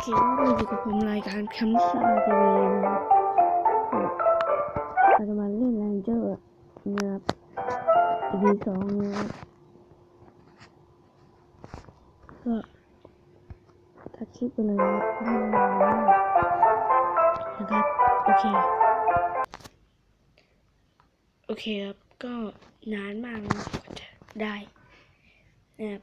เคก็อยู่กับผมรายการคมป์ชาทีวีนะครับเราจะมาเล่นแรงเจอร์นะครับ EP สองนะครับก็ตัดคลิปไปเลยนะครับเพราะมันนะครับโอเค โอเคครับ ก็นานมากจะได้นะครับ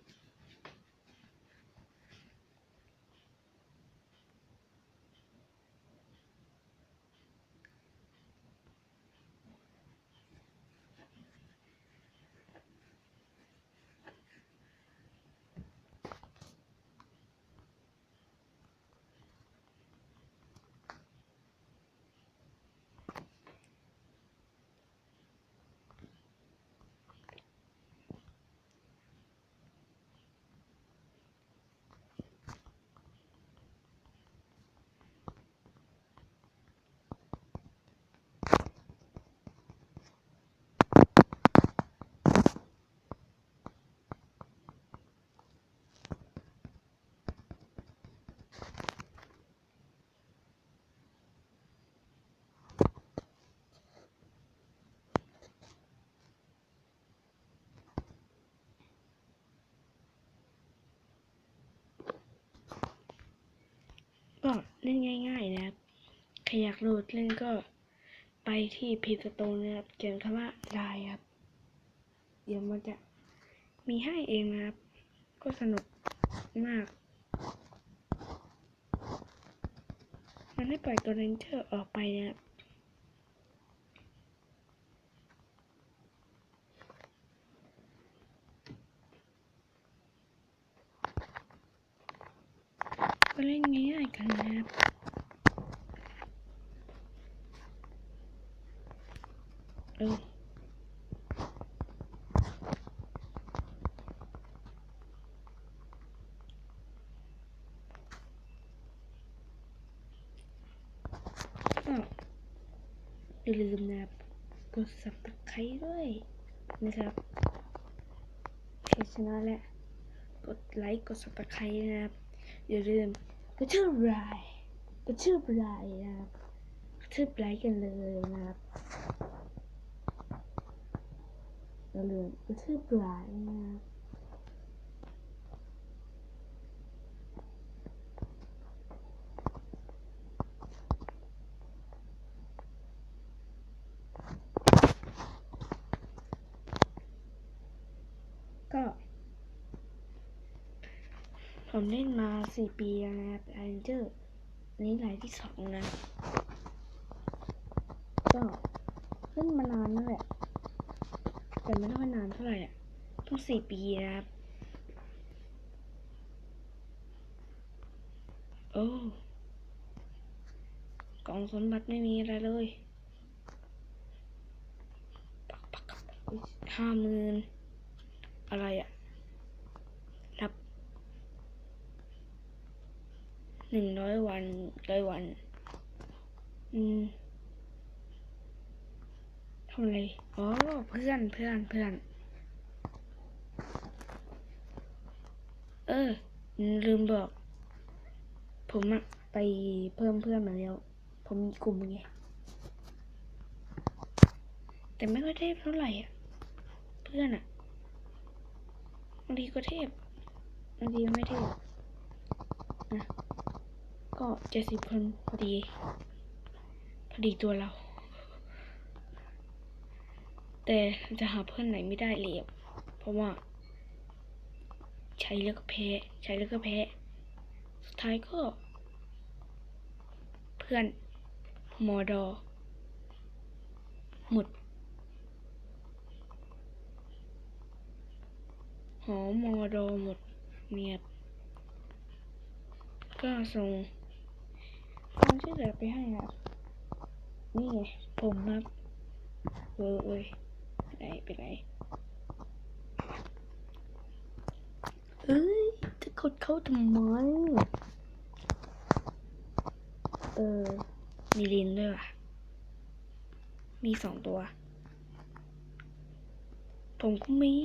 เล่นง่ายๆนะครับ ใครอยากโหลดเล่นก็ไปที่พีสโตนนะครับ เขียนคำว่าลายครับ เดี๋ยวมันจะมีให้เองนะครับ ก็สนุกมาก มันให้ปล่อยตัวเรนเจอร์ออกไปนะครับ ก็เล่นง่ายๆกันนะครับเออก็อย่าลืมนะครับกด subscribe ด้วยนะครับโอเคชนะแล้วกดไลค์กด subscribe นะครับอย่าลืม กระชืบไรกระชืบไรนะครับกระชืบไรกันเลยนะครับอย่าลืมกระชืบไรนะครับก็ ผมเล่นมาสี่ปีแล้วนะครับแอนเจอร์นี้รายที่สองนะ ก็เล่นมานานนั่นแหละ แต่ไม่ค่อยนานเท่าไหร่อะต้องสี่ปีนะครับ โอ้กล่องสมบัติไม่มีอะไรเลยปักปักปักอุ๊ยห้าหมื่นอะไรอะ รับ หนึ่งร้อยวัน ร้อยวัน อืมทำอะไร อ๋อ เพื่อน เพื่อน เพื่อน เออ ลืมบอก ผมอะไปเพิ่มเพื่อนมาแล้ว ผมมีกลุ่มไง แต่ไม่ค่อยเทพเท่าไหร่อะ เพื่อนอะบางทีก็เทพบางทีไม่เทพนะ ก็เจ็ดสิบคนพอดี พอดีตัวเรา แต่จะหาเพื่อนไหนไม่ได้เลยเพราะว่า ใช้แล้วก็แพ้ ใช้แล้วก็แพ้ สุดท้ายก็ เพื่อนมอดอ หมด หอมอดอหมดเมียบก็ส่ง ความช่วยเหลือไปให้ครับนี่ไงผมครับเออเอ้ยไปไหนไปไหนเฮ้ยจะกดเข้าทำไมเออ มีลินด้วยว่ะ มีสองตัว ผมก็มี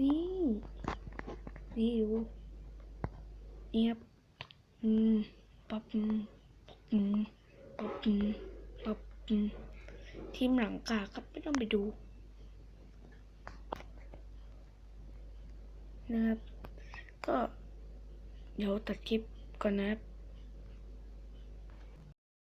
นี่ นี่ดูนี่ครับอืมปั๊บอืมปั๊บอืมปั๊บอืมทีมหลังกาครับไม่ต้องไปดูนะครับ ก็เดี๋ยวตัดคลิปก่อนนะครับ